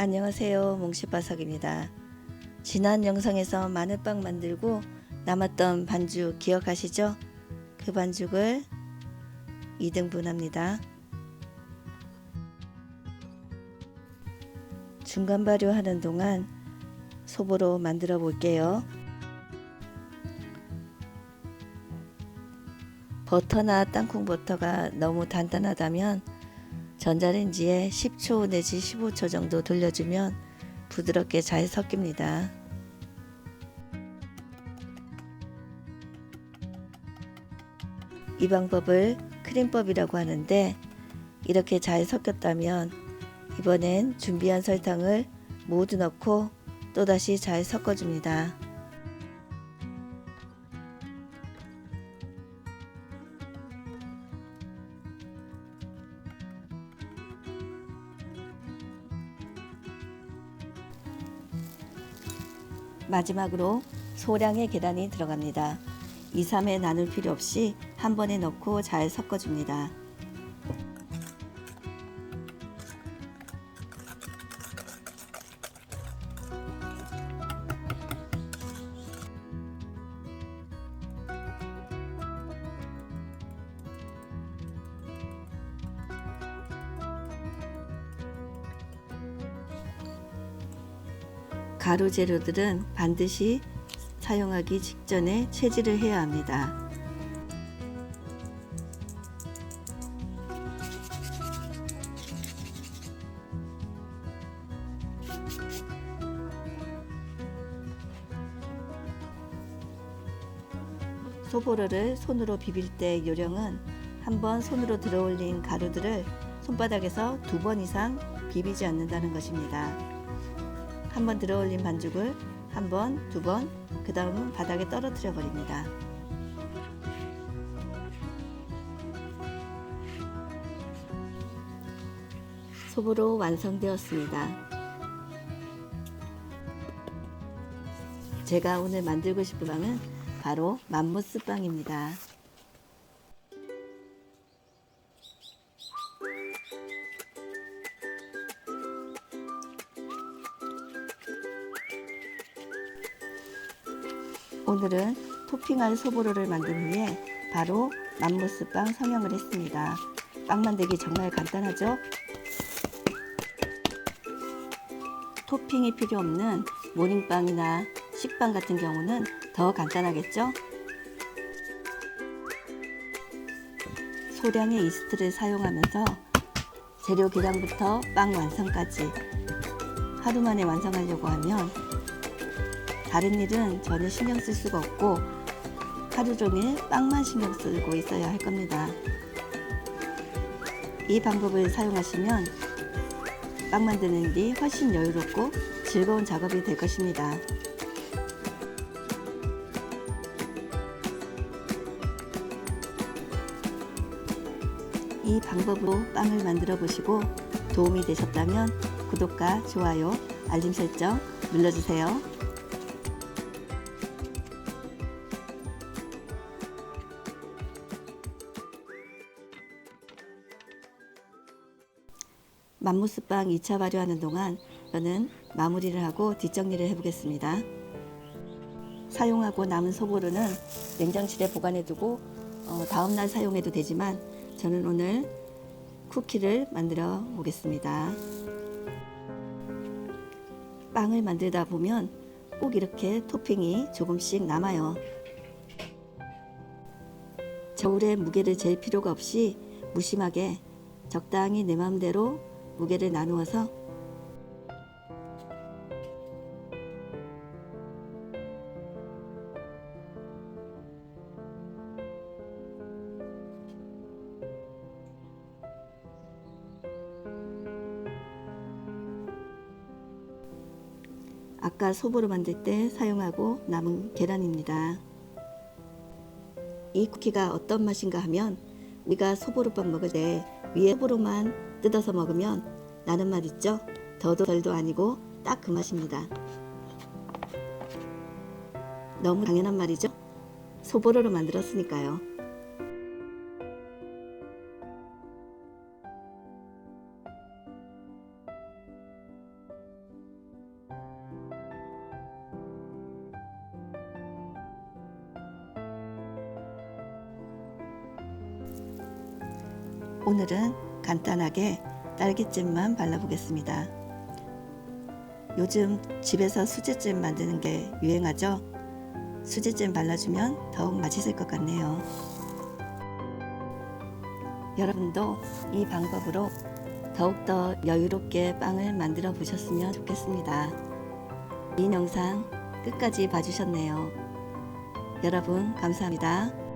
안녕하세요. 몽시바삭입니다. 지난 영상에서 마늘빵 만들고 남았던 반죽 기억하시죠? 그 반죽을 2등분 합니다. 중간 발효하는 동안 소보로 만들어 볼게요. 버터나 땅콩 버터가 너무 단단하다면 전자레인지에 10초 내지 15초 정도 돌려주면 부드럽게 잘 섞입니다. 이 방법을 크림법이라고 하는데 이렇게 잘 섞였다면 이번엔 준비한 설탕을 모두 넣고 또다시 잘 섞어줍니다. 마지막으로 소량의 계란이 들어갑니다. 2, 3회 나눌 필요 없이 한 번에 넣고 잘 섞어줍니다. 가루 재료들은 반드시 사용하기 직전에 채질을 해야 합니다. 소보로를 손으로 비빌 때 요령은 한번 손으로 들어올린 가루들을 손바닥에서 두 번 이상 비비지 않는다는 것입니다. 한 번 들어 올린 반죽을 한 번, 두 번, 그 다음은 바닥에 떨어뜨려 버립니다. 소보로 완성되었습니다. 제가 오늘 만들고 싶은 빵은 바로 맘모스 빵입니다. 오늘은 토핑할 소보로를 만든 후에 바로 맘모스 빵 성형을 했습니다. 빵 만들기 정말 간단하죠? 토핑이 필요 없는 모닝빵이나 식빵 같은 경우는 더 간단하겠죠? 소량의 이스트를 사용하면서 재료 기량부터 빵 완성까지 하루 만에 완성하려고 하면 다른 일은 전혀 신경 쓸 수가 없고 하루 종일 빵만 신경 쓰고 있어야 할 겁니다. 이 방법을 사용하시면 빵 만드는 일이 훨씬 여유롭고 즐거운 작업이 될 것입니다. 이 방법으로 빵을 만들어 보시고 도움이 되셨다면 구독과 좋아요, 알림 설정 눌러주세요. 맘모스빵 2차 발효하는 동안 저는 마무리를 하고 뒷정리를 해보겠습니다. 사용하고 남은 소보루는 냉장실에 보관해 두고 어, 다음날 사용해도 되지만 저는 오늘 쿠키를 만들어 보겠습니다. 빵을 만들다 보면 꼭 이렇게 토핑이 조금씩 남아요. 저울에 무게를 잴 필요가 없이 무심하게 적당히 내 마음대로 무게를 나누어서 아까 소보로 만들 때 사용하고 남은 계란입니다. 이 쿠키가 어떤 맛인가 하면 우리가 소보루빵 먹을 때 위에 소보로만 뜯어서 먹으면 나는 맛 있죠? 더도 덜도 아니고 딱 그 맛입니다. 너무 당연한 말이죠? 소보로로 만들었으니까요. 오늘은 간단하게 딸기잼만 발라보겠습니다. 요즘 집에서 수제잼 만드는 게 유행하죠? 수제잼 발라주면 더욱 맛있을 것 같네요. 여러분도 이 방법으로 더욱더 여유롭게 빵을 만들어 보셨으면 좋겠습니다. 이 영상 끝까지 봐주셨네요. 여러분, 감사합니다.